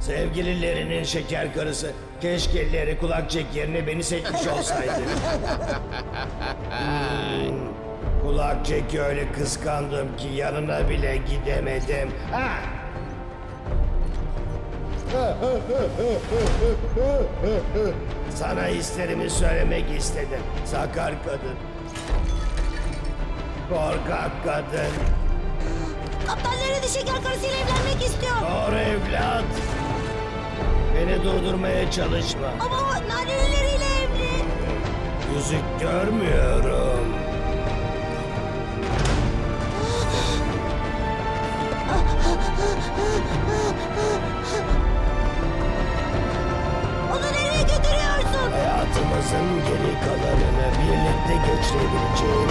Sevgililerinin şeker karısı. Keşke elleri kulak çek yerine beni seçmiş olsaydı. Hmm, kulak çeki öyle kıskandım ki yanına bile gidemedim. Ha! Sana hislerimi söylemek istedim. Sakar kadın. Korkak kadın. Kaptan nerede şeker karısıyla evlenmek istiyor? Doğru evlat. Beni durdurmaya çalışma. Ama o naneleriyle evli. Yüzük görmüyorum. Onu nereye götürüyorsun? Hayatımızın geri kalanını birlikte geçirebileceğiz.